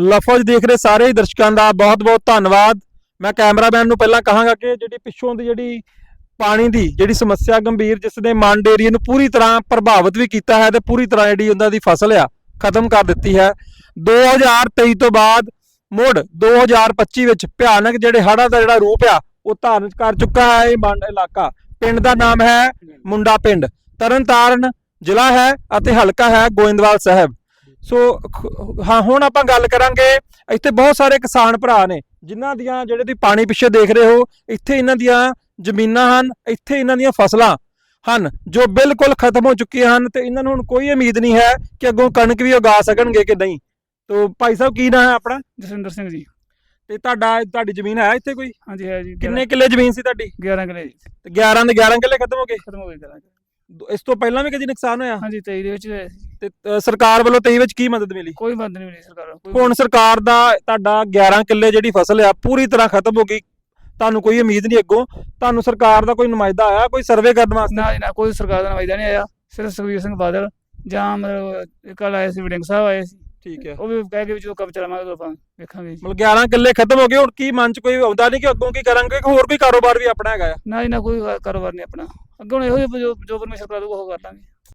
ਲਫ਼ਜ਼ ਦੇਖ ਰਹੇ ਸਾਰੇ ਦਰਸ਼ਕਾਂ ਦਾ ਬਹੁਤ-ਬਹੁਤ ਧੰਨਵਾਦ। ਮੈਂ ਕੈਮਰਾਮੈਨ ਨੂੰ ਪਹਿਲਾਂ ਕਹਾਂਗਾ ਕਿ ਜਿਹੜੀ ਪਿੱਛੋਂ ਦੀ ਜਿਹੜੀ ਪਾਣੀ ਦੀ ਜਿਹੜੀ ਸਮੱਸਿਆ ਗੰਭੀਰ ਜਿਸ ਨੇ ਮੰਡ ਏਰੀਆ ਨੂੰ ਪੂਰੀ ਤਰ੍ਹਾਂ ਪ੍ਰਭਾਵਿਤ ਵੀ ਕੀਤਾ ਹੈ ਤੇ ਪੂਰੀ ਤਰ੍ਹਾਂ ਜਿਹੜੀ ਉਹਨਾਂ ਦੀ ਫਸਲ ਆ, ਖਤਮ ਕਰ ਦਿੱਤੀ ਹੈ। 2023 ਤੋਂ ਬਾਅਦ ਮੁੜ 2025 ਵਿੱਚ ਭਿਆਨਕ ਜਿਹੜੇ ਹੜ੍ਹਾਂ ਦਾ ਜਿਹੜਾ ਰੂਪ ਆ, ਉਹ ਧਾਰਨ ਕਰ ਚੁੱਕਾ ਹੈ ਇਹ ਮੰਡ ਇਲਾਕਾ। ਪਿੰਡ ਦਾ ਨਾਮ ਹੈ ਮੁੰਡਾ ਪਿੰਡ। ਤਰਨਤਾਰਨ ਜ਼ਿਲ੍ਹਾ ਹੈ ਅਤੇ ਹਲਕਾ ਹੈ ਗੋਇੰਦਵਾਲ ਸਾਹਿਬ। ਸੋ ਹਾਂ ਹੁਣ ਆਪਾਂ ਗੱਲ ਕਰਾਂਗੇ ਇੱਥੇ ਬਹੁਤ ਸਾਰੇ ਕਿਸਾਨ ਭਰਾ ਨੇ ਜਿਨ੍ਹਾਂ ਦੀਆਂ ਜਿਹੜੇ ਤੁਸੀਂ ਪਾਣੀ ਪਿੱਛੇ ਦੇਖ ਰਹੇ ਹੋ ਇੱਥੇ ਇਹਨਾਂ ਦੀਆਂ ਜ਼ਮੀਨਾਂ ਹਨ ਇੱਥੇ ਇਹਨਾਂ ਦੀਆਂ ਫਸਲਾਂ ਹਨ ਜੋ ਬਿਲਕੁਲ ਖਤਮ ਹੋ ਚੁੱਕੀਆਂ ਹਨ ਤੇ ਇਹਨਾਂ ਨੂੰ ਹੁਣ ਕੋਈ ਉਮੀਦ ਨਹੀਂ ਹੈ ਕਿ ਅੱਗੋਂ ਕਣਕ ਵੀ ਉਗਾ ਸਕਣਗੇ ਕਿ ਨਹੀਂ। ਤੋ ਭਾਈ ਸਾਹਿਬ ਕੀ ਨਾਂ ਹੈ ਆਪਣਾ? ਜਸਵਿੰਦਰ ਸਿੰਘ ਜੀ। ਤੇ ਤੁਹਾਡਾ ਤੁਹਾਡੀ ਜ਼ਮੀਨ ਹੈ ਇੱਥੇ ਕੋਈ? ਹਾਂਜੀ ਹੈ ਜੀ। ਕਿੰਨੇ ਕਿੱਲੇ ਜ਼ਮੀਨ ਸੀ ਤੁਹਾਡੀ? 11 ਕਿਲੇ ਜੀ। ਤੇ 11 ਦੇ 11 ਕਿੱਲੇ ਖਤਮ ਹੋ ਗਏ? ਖਤਮ ਹੋ ਗਏ ਕਰਾਂਗੇ ਦੋ- ਇਸ ਤੋਂ ਪਹਿਲਾਂ ਵੀ ਕਦੀ ਨੁਕਸਾਨ ਹੋਇਆ? ਹਾਂਜੀ 23 ਦੇ ਵਿੱਚ ਹੋਇਆ ਸੀ। ਤੇ ਅ, ਸਰਕਾਰ ਵੱਲੋਂ 23 ਵਿੱਚ ਕੀ ਮਦਦ ਮਿਲੀ? ਕੋਈ ਮਦਦ ਨਹੀਂ ਮਿਲੀ ਸਰਕਾਰ ਕੋਈ ਹੁਣ ਸਰਕਾਰ ਦਾ ਤੁਹਾਡਾ 11 ਕਿੱਲੇ ਜਿਹੜੀ ਫਸਲ ਆ ਪੂਰੀ ਤਰ੍ਹਾਂ ਖਤਮ ਹੋ ਗਈ। ਤੁਹਾਨੂੰ ਕੋਈ ਉਮੀਦ ਨਹੀਂ ਅੱਗੋਂ? ਤੁਹਾਨੂੰ ਸਰਕਾਰ ਦਾ ਕੋਈ ਨੁਮਾਇੰਦਾ ਆਇਆ? ਕੋਈ ਸਰਵੇ ਕਰਨ ਵਾਸਤੇ? ਨਾ ਜੀ ਨਾ ਕੋਈ ਸਰਕਾਰ ਦਾ ਨਵਾਇਦਾ ਨਹੀਂ ਆਇਆ। ਸਿਰਫ ਸੁਖਬੀਰ ਸਿੰਘ ਬਾਦਲ ਜਾਂ ਮਤਲਬ ਕੱਲ ਆਏ ਸੀ ਵਡਿੰਗ ਸਾਹਿਬ ਆਏ ਸੀ। ਠੀਕ ਹੈ। ਉਹ ਵੀ ਕਹਿ ਕੇ ਵੀ ਜਦੋਂ ਕੰਮ ਚਲਾਵਾਂਗੇ ਉਦੋਂ ਆਪਾਂ ਵੇਖਾਂਗੇ ਜੀ। ਮਤਲਬ 11 ਕਿੱਲੇ ਖਤਮ ਹੋ ਗਏ ਹੁਣ ਕੀ ਮਨ ਚ ਕੋਈ ਆਉਂਦਾ ਨਹੀਂ ਕਿ ਅੱਗੋਂ ਕੀ ਕਰਾਂਗੇ ਕਿ ਹੋਰ ਕੋਈ ਕਾਰੋਬਾਰ ਵੀ ਆਪਣਾ ਹੈਗਾ ਆ? ਨਾ ਜੀ ਨਾ ਕੋਈ ਕਾਰੋਬਾਰ ਨਹੀਂ ਆਪਣਾ। ਅੱਗੋਂ ਇਹੋ ਜਿਹਾ ਜੋ ਜੋ ਪਰਮੇਸ਼ਰ ਕਰਾ ਦੂਗਾ ਉਹ ਕਰ ਲਾਂਗੇ